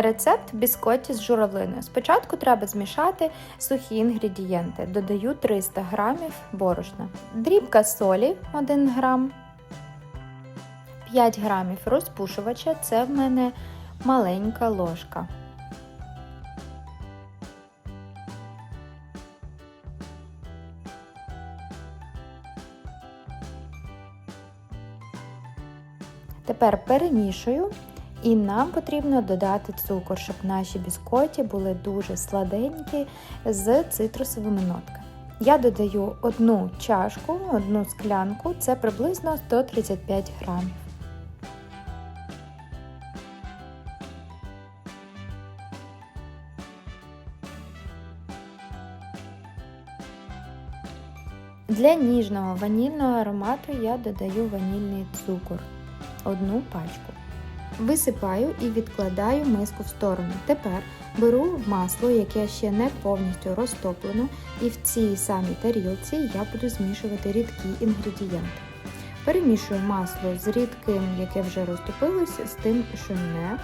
Рецепт біскотті з журавлиною. Спочатку треба змішати сухі інгредієнти. Додаю 300 г борошна, дрібка солі 1 грам, 5 г розпушувача це в мене маленька ложка. Тепер перемішую і нам потрібно додати цукор, щоб наші біскоті були дуже сладенькі з цитрусовими нотками. Я додаю одну чашку, одну склянку, це приблизно 135 грамів. Для ніжного ванільного аромату я додаю ванільний цукор, одну пачку. Висипаю і відкладаю миску в сторону. Тепер беру масло, яке ще не повністю розтоплено, і в цій самій тарілці я буду змішувати рідкі інгредієнти. Перемішую масло з рідким, яке вже розтопилося, з тим, що не.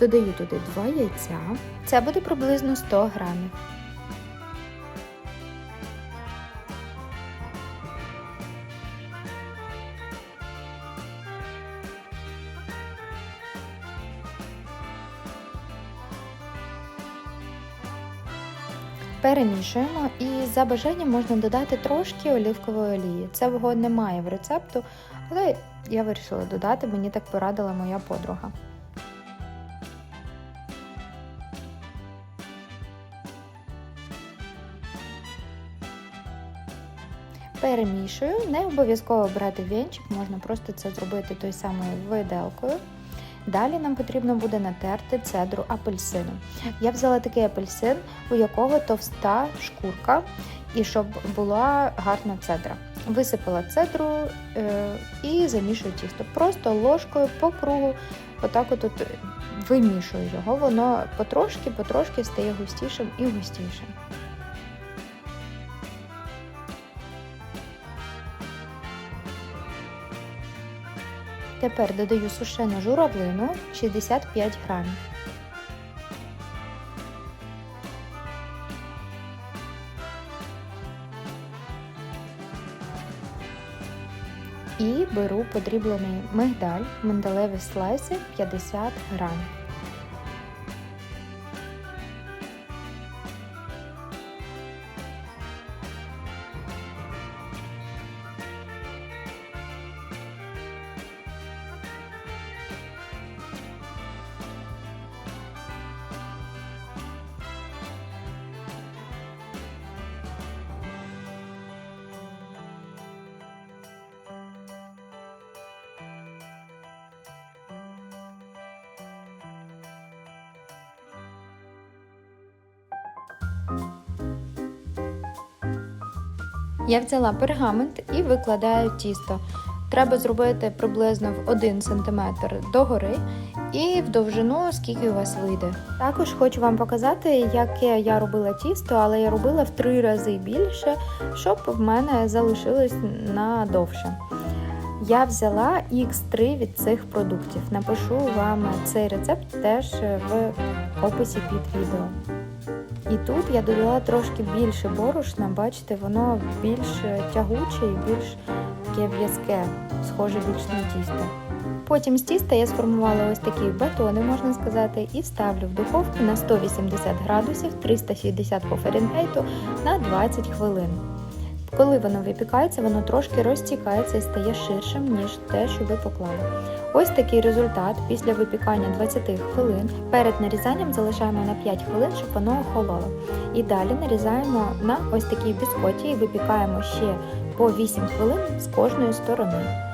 Додаю туди 2 яйця. Це буде приблизно 100 грамів. Перемішуємо і за бажанням можна додати трошки олівкової олії. Цього немає в рецепту, але я вирішила додати, мені так порадила моя подруга. Перемішую, не обов'язково брати вінчик, можна просто це зробити той самою виделкою. Далі нам потрібно буде натерти цедру апельсину. Я взяла такий апельсин, у якого товста шкурка, і щоб була гарна цедра. Висипала цедру е, і замішую тісто. Просто ложкою по кругу, отак от, вимішую його, воно потрошки-потрошки стає густішим і густішим. Тепер додаю сушену журавлину 65 грамів. І беру подріблений мигдаль, миндалеві слайси 50 грамів. Я взяла пергамент і викладаю тісто. Треба зробити приблизно в 1 см догори і в довжину, скільки у вас вийде. Також хочу вам показати, яке я робила тісто, але я робила в 3 рази більше, щоб в мене залишилось надовше. Я взяла X3 від цих продуктів. Напишу вам цей рецепт теж в описі під відео. І тут я додала трошки більше борошна, бачите, воно більш тягуче і більш таке в'язке, схоже більш на тісто. Потім з тіста я сформувала ось такі батони, можна сказати, і ставлю в духовку на 180 градусів 360 по Фаренгейту на 20 хвилин. Коли воно випікається, воно трошки розтікається і стає ширшим, ніж те, що ви поклали. Ось такий результат після випікання 20 хвилин. Перед нарізанням залишаємо на 5 хвилин, щоб воно охололо. І далі нарізаємо на ось такій біскоті і випікаємо ще по 8 хвилин з кожної сторони.